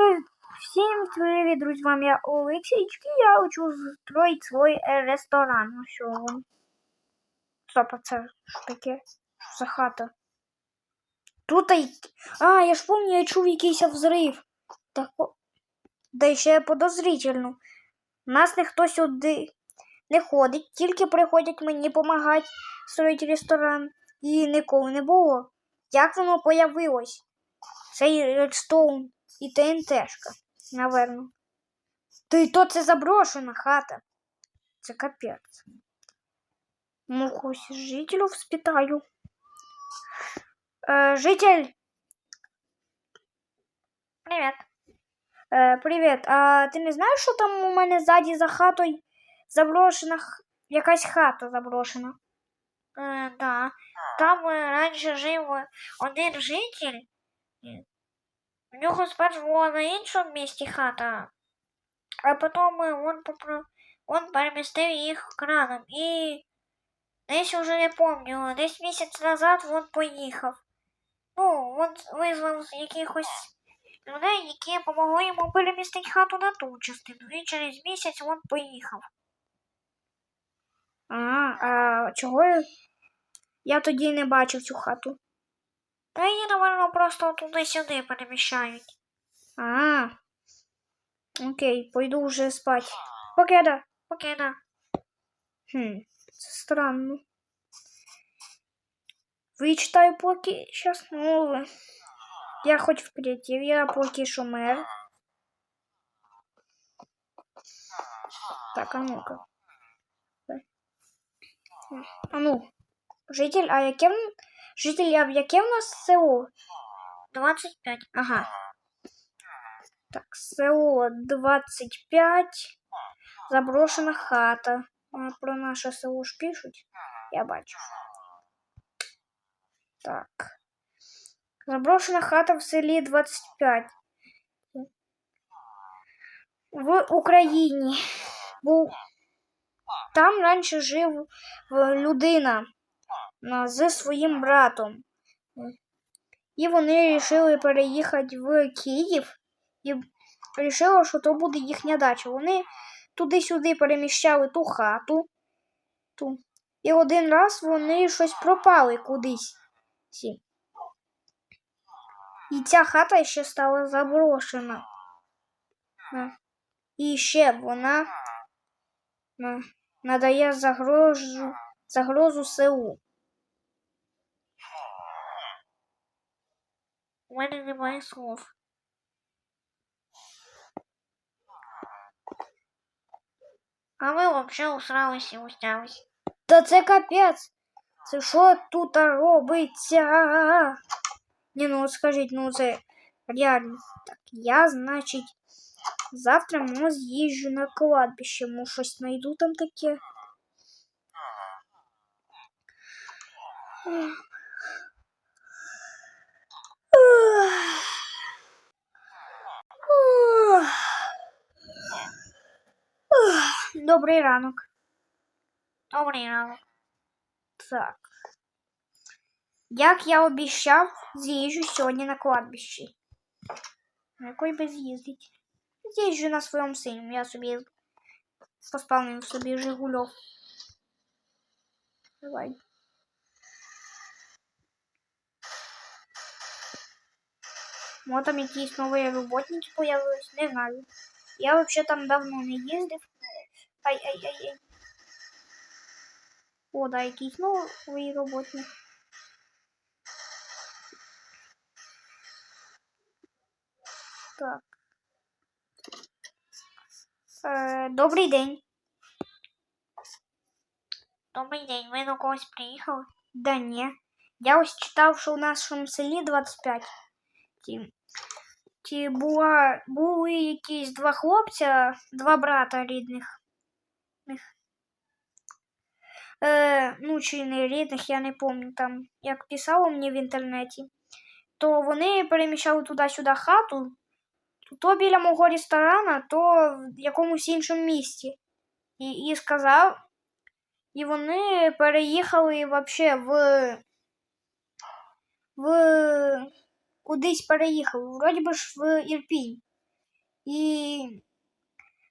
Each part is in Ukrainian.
привет! Всем привет, друзья! Вами я Олексійчик, і я хочу строить свой ресторан. Ну що? Стоп, це що таке? За хата? Тут і... А, я ж помню, я чув якийсь взрив. Так. Да ще подозрительно. Нас ніхто сюди не ходить, тільки приходять мені допомагати строїти ресторан. І ніколи не було. Як воно появилось? Цей редстоун і ТНТшка, наверно. Та й то це заброшена хата. Це капець. Ну, когось із жителів спитаю. Е, житель. Привіт. Е, привіт. А ти не знаєш, що там у мене ззаді за хатою заброшена якась хата заброшена? Е, да. Там е, раніше жив один житель. У нього спершу була на іншому місці хата, а потім він, попро... він перемістив їх краном і десь уже не пам'ятаю, десь місяць назад він поїхав. Ну, він визвав якихось людей, які допомогли йому перемістити хату на ту частину, і через місяць він поїхав. А, а чого я тоді не бачив цю хату? Та її, напевно, просто туди-сюди переміщають. А. Окей, пойду вже спать. Покеда. Покеда. Хм, це странно. Вичитаю поки щас нове. Я хоч в креативі, я поки що мер. Так, а ну-ка. А ну, житель, а яке А в яке в нас село? 25. Ага. Так, село 25. Заброшена хата. Про наше село ж пишуть. Я бачу. Так. Заброшена хата в селі 25. В Україні. Був... Там раніше жив е, людина зі своїм братом. І вони вирішили переїхати в Київ і вирішили, що то буде їхня дача. Вони туди-сюди переміщали ту хату. Ту. І один раз вони щось пропали кудись. І ця хата ще стала заброшена. І ще вона надає загрозу, загрозу селу. У мене немає слов. А ми взагалі усралися і устялись. Та це капець. Це що тут робиться? Ні, ну от скажіть, ну це реально. Так, я, значить, завтра ну, з'їжджу на кладбище, може щось знайду там таке. Добрий ранок. Добрий ранок. Так. Як я обіцяв, з'їжджу сьогодні на кладбище. На який би з'їздить? З'їжджу на своєму синьому, я собі поспавнив собі Жигульов. Давай. Мо там якісь нові роботники появились, не знаю. Я вообще там давно не їздив. Ай-ай-ай-ай. О, да, якийсь новий роботник. Так. Е, добрий день. Добрий день. Ви до когось приїхали? Да ні. Я ось читав, що у нашому селі 25. Ті, ті була, були якісь два хлопця, два брата рідних. Е, ну, чи не рідних, я не пам'ятаю там, як писало мені в інтернеті, то вони переміщали туди-сюди хату, то біля мого ресторана, то в якомусь іншому місті. І, і сказав, і вони переїхали вообще в, в кудись переїхали, вроді би ж в Ірпінь. І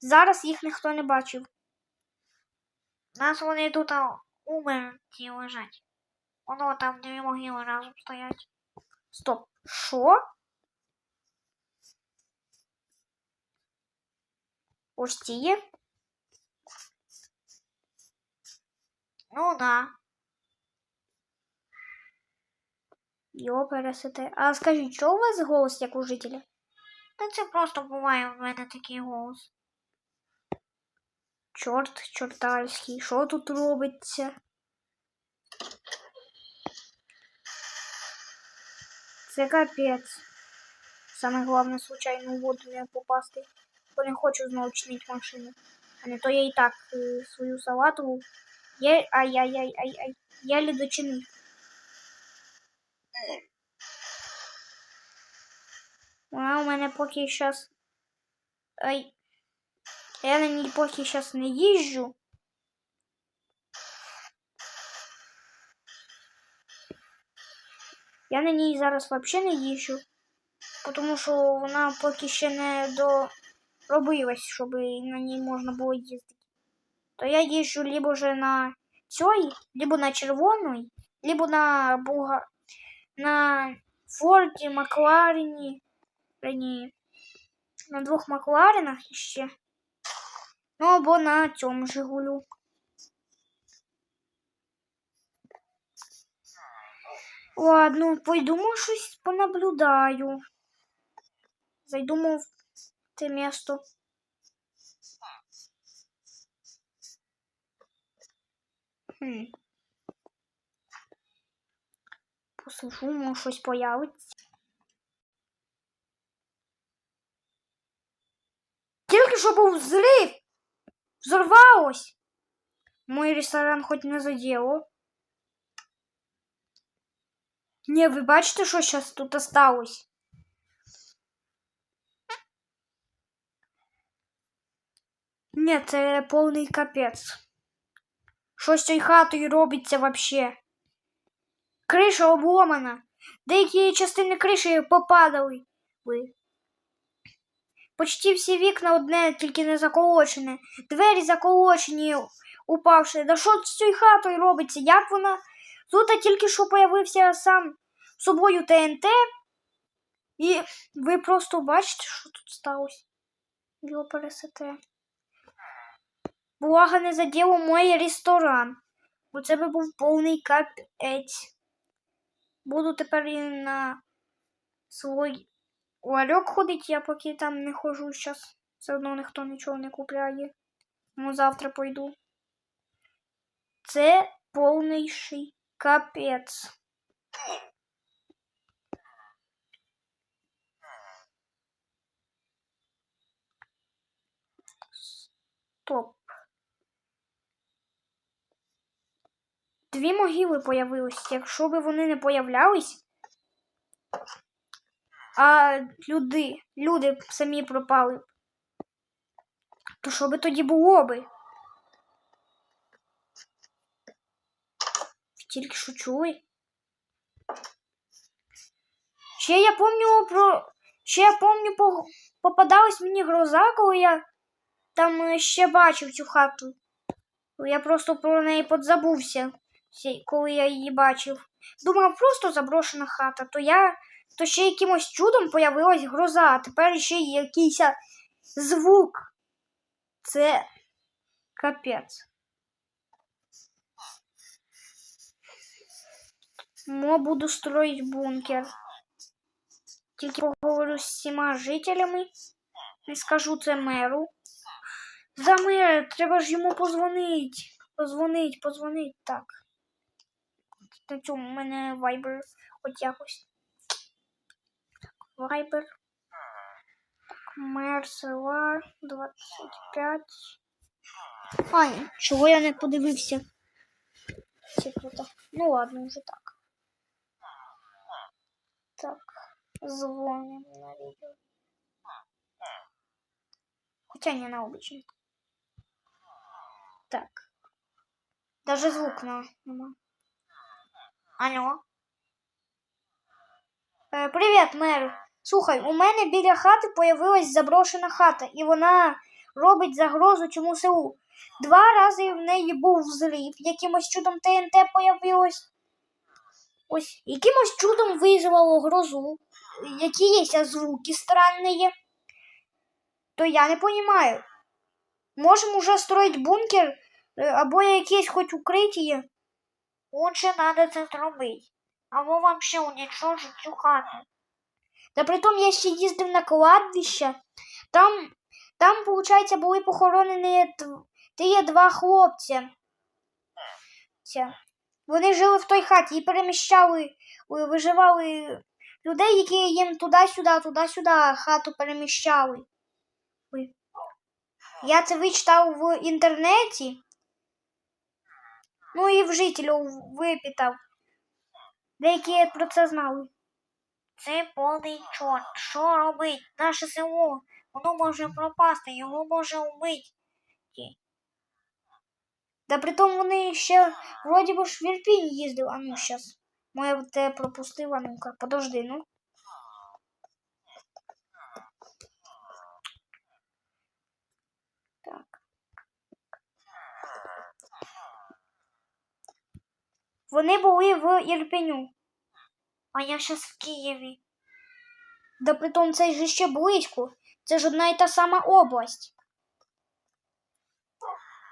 зараз їх ніхто не бачив. Нас вони тут умерті лежать. Воно там дві могили разом стоять. Стоп. Що? Ось ці є? Ну да. Його пересити. А скажіть, що у вас голос як у жителя? Та це просто буває в мене такий голос. Чорт чортальський, що тут робиться? Це капець. Саме головне, случайно у воду не попасти. Бо не хочу знову чинити машину. А не то я і так е, свою салату. Я... Ай-яй-яй-яй-яй. Я лі дочинив. Вона у мене поки щас. Ай. Я на ній поки щас не їжджу. Я на ній зараз взагалі не їжджу, тому що вона поки ще не доробилась, щоб на ній можна було їздити. То я їжджу либо вже на цій, либо на червоний, либо на Буга... на Форді, Макларені, Ні, на двох Макларенах ще. Ну або на цьому Жигулю. Ладно, пойду мо щось понаблюдаю. Зайду мо в те місто. Хм. Посижу, може щось появиться. Тільки що був взрив. Взорвалось. Мой ресторан хоч не задело. Не, ви бачите, що зараз тут осталось? Ні, це повний капець. Що з цією хатою робиться вообще? Криша обломана. Деякі частини криші попадали. Почти всі вікна одне, тільки не заколочене. Двері заколочені, упавши. Да що з цією хатою робиться? Як вона? Тут тільки що появився сам собою ТНТ. І ви просто бачите, що тут сталося. Його пересете. Блага не заділо мій ресторан. Бо це би був повний капець. Буду тепер і на свій ларьок ходить, я поки там не хожу зараз. Все одно ніхто нічого не купляє. Ну, завтра пойду. Це повніший капець. Стоп. Дві могили появились. Якщо б вони не появлялись, а люди, люди самі пропали, то що би тоді було би? Тільки що чули? Ще я пам'ятаю про. Ще я пам'ятаю, по... попадалась мені гроза, коли я там е, ще бачив цю хату. Я просто про неї подзабувся, коли я її бачив. Думав, просто заброшена хата, то я. То ще якимось чудом появилась гроза, а тепер ще й якийсь звук. Це капець. Мо буду строить бункер. Тільки поговорю з всіма жителями і скажу це меру. За мер, треба ж йому позвонить. Позвонить, позвонить так. На цьому в мене вайбер хоч якось. Вайбер. Мер села 25. Ай, чого я не подивився? Це круто. Ну ладно, вже так. Так, звоним на видео. Хотя не на обычный. Так. Даже звук на нема. Алло. Э, привет, мэр. Слухай, у мене біля хати появилась заброшена хата, і вона робить загрозу цьому селу. Два рази в неї був взрив, якимось чудом ТНТ появилось. Ось, якимось чудом визвало грозу. Якісь звуки странні. То я не понимаю. Можем уже строить бункер е, або якесь хоч укриття. Лучше надо це зробити. Або вам ще уничтожить цю хату. Та притом я ще їздив на кладбище. Там, там, виходить, були похоронені ті два хлопці. Вони жили в той хаті і переміщали, виживали людей, які їм туди-сюди, туди-сюди хату переміщали. Я це вичитав в інтернеті. Ну і в жителів випитав. Деякі про це знали. Це повний чорт. Що робить? Наше село, воно може пропасти, його може вбити. Да притом вони ще вроді би ж в Ірпінь їздив, а ну щас. Моя те пропустила, ну-ка, подожди, ну. Вони були в Ірпеню. А я зараз в Києві. Да притом це ж ще близько. Це ж одна і та сама область.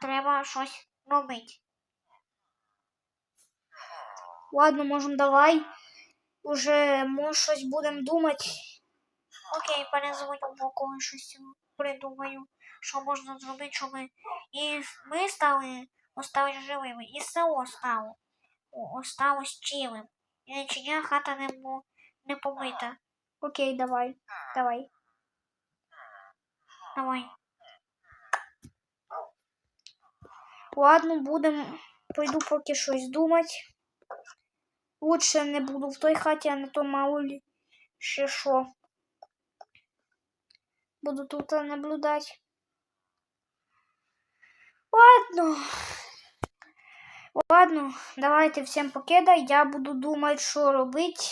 Треба щось робити. Ладно, можем давай. Уже може щось будемо думати. Окей, перезвоню, бо коли щось придумаю, що можна зробити, щоб і ми стали остались живими, і село стало осталось цілим. І нічия хата не, не побита. Окей, давай. Давай. Давай. Ладно, будем. Пойду поки щось думати. Лучше не буду в той хаті, а не то мало лі ще що. Буду тут наблюдати. Ладно. Ладно, давайте всім покида. Я буду думати, що робити.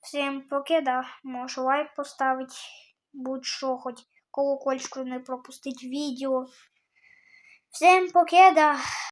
Всім покида. Можу лайк поставити. Будь-що, хоч колокольчику не пропустить відео. Всім покида.